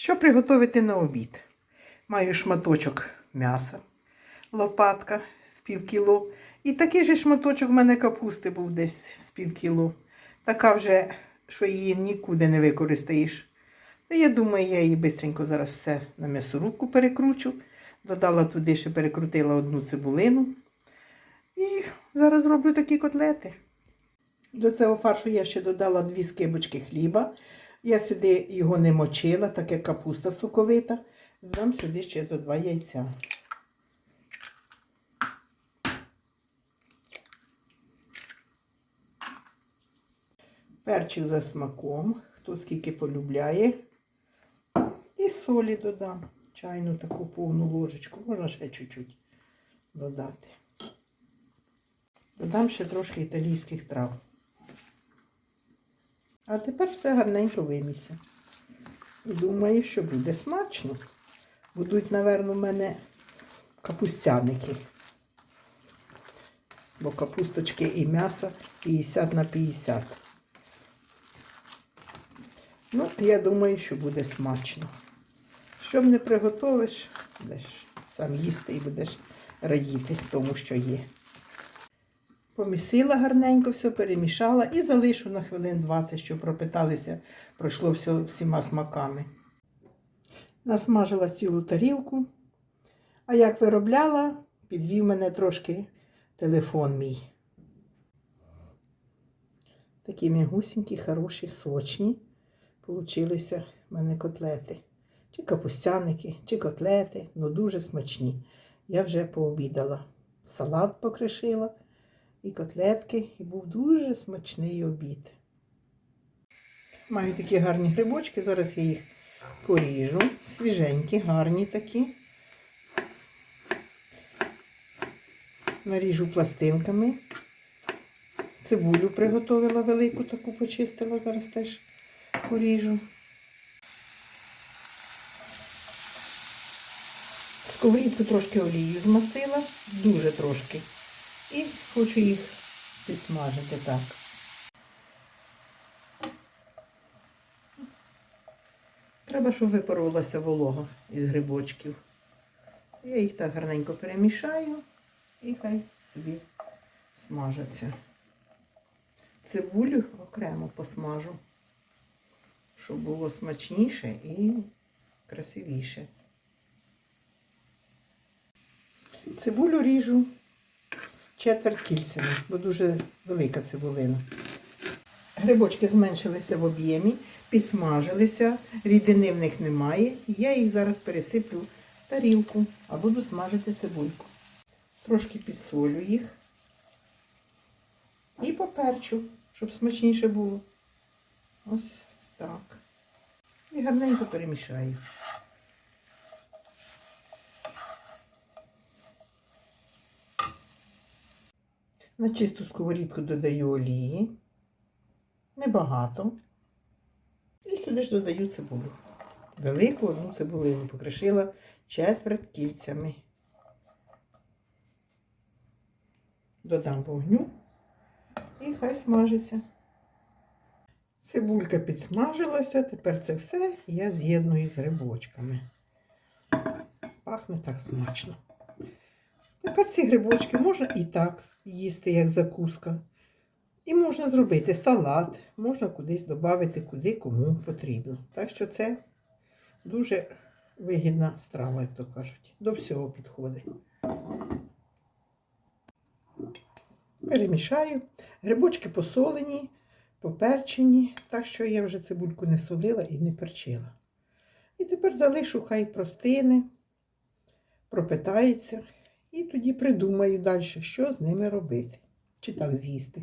Що приготувати на обід? Маю шматочок м'яса, лопатка з пів кіло. І такий же шматочок в мене капусти був десь з пів кіло. Така вже, що її нікуди не використаєш. Та я думаю, я її швидко зараз все на м'ясорубку перекручу. Додала туди, ще перекрутила одну цибулину. І зараз роблю такі котлети. До цього фаршу я ще додала дві скибочки хліба. Я сюди його не мочила, так як капуста соковита. Дам сюди ще зо два яйця. Перчик за смаком, хто скільки полюбляє. І солі додам. Чайну таку повну ложечку. Можна ще чуть-чуть додати. Додам ще трошки італійських трав. А тепер все гарненько виміся. І думаю, що буде смачно. Будуть, напевно, в мене капустяники. Бо капусточки і м'ясо 50 на 50. Ну, я думаю, що буде смачно. Що не приготовиш, будеш сам їсти і будеш радіти тому, що є. Помісила гарненько, все перемішала і залишу на хвилин 20, щоб пропиталися, пройшло все всіма смаками. Насмажила цілу тарілку. А як виробляла, підвів мене трошки телефон мій. Такі мігусінькі, хороші, сочні. Получилися в мене котлети. Чи капустяники, чи котлети, ну дуже смачні. Я вже пообідала. Салат покришила і котлетки, і був дуже смачний обід. Маю такі гарні грибочки, зараз я їх поріжу. Свіженькі, гарні такі. Наріжу пластинками. Цибулю приготувала велику, таку почистила, зараз теж поріжу. Сковорідку трошки олію змастила, дуже трошки. І хочу їх підсмажити так. Треба, щоб випарувалася волога із грибочків. Я їх так гарненько перемішаю і хай собі смажаться. Цибулю окремо посмажу, щоб було смачніше і красивіше. Цибулю ріжу четверть кільцями, бо дуже велика цибулина. Грибочки зменшилися в об'ємі, підсмажилися, рідини в них немає. І я їх зараз пересиплю в тарілку, а буду смажити цибульку. Трошки підсолю їх і поперчу, щоб смачніше було. Ось так. І гарненько перемішаю. На чисту сковорідку додаю олії. Небагато. І сюди ж додаю цибулю. Велику одну цибулину покришила четверть кільцями. Додам вогню і хай смажиться. Цибулька підсмажилася, тепер це все я з'єдную з грибочками. Пахне так смачно. Тепер ці грибочки можна і так їсти, як закуска. І можна зробити салат, можна кудись додати, куди кому потрібно. Так що це дуже вигідна страва, як то кажуть. До всього підходить. Перемішаю. Грибочки посолені, поперчені, так що я вже цибульку не солила і не перчила. І тепер залишу, хай простине, пропитається. І тоді придумаю далі, що з ними робити. Чи так з'їсти.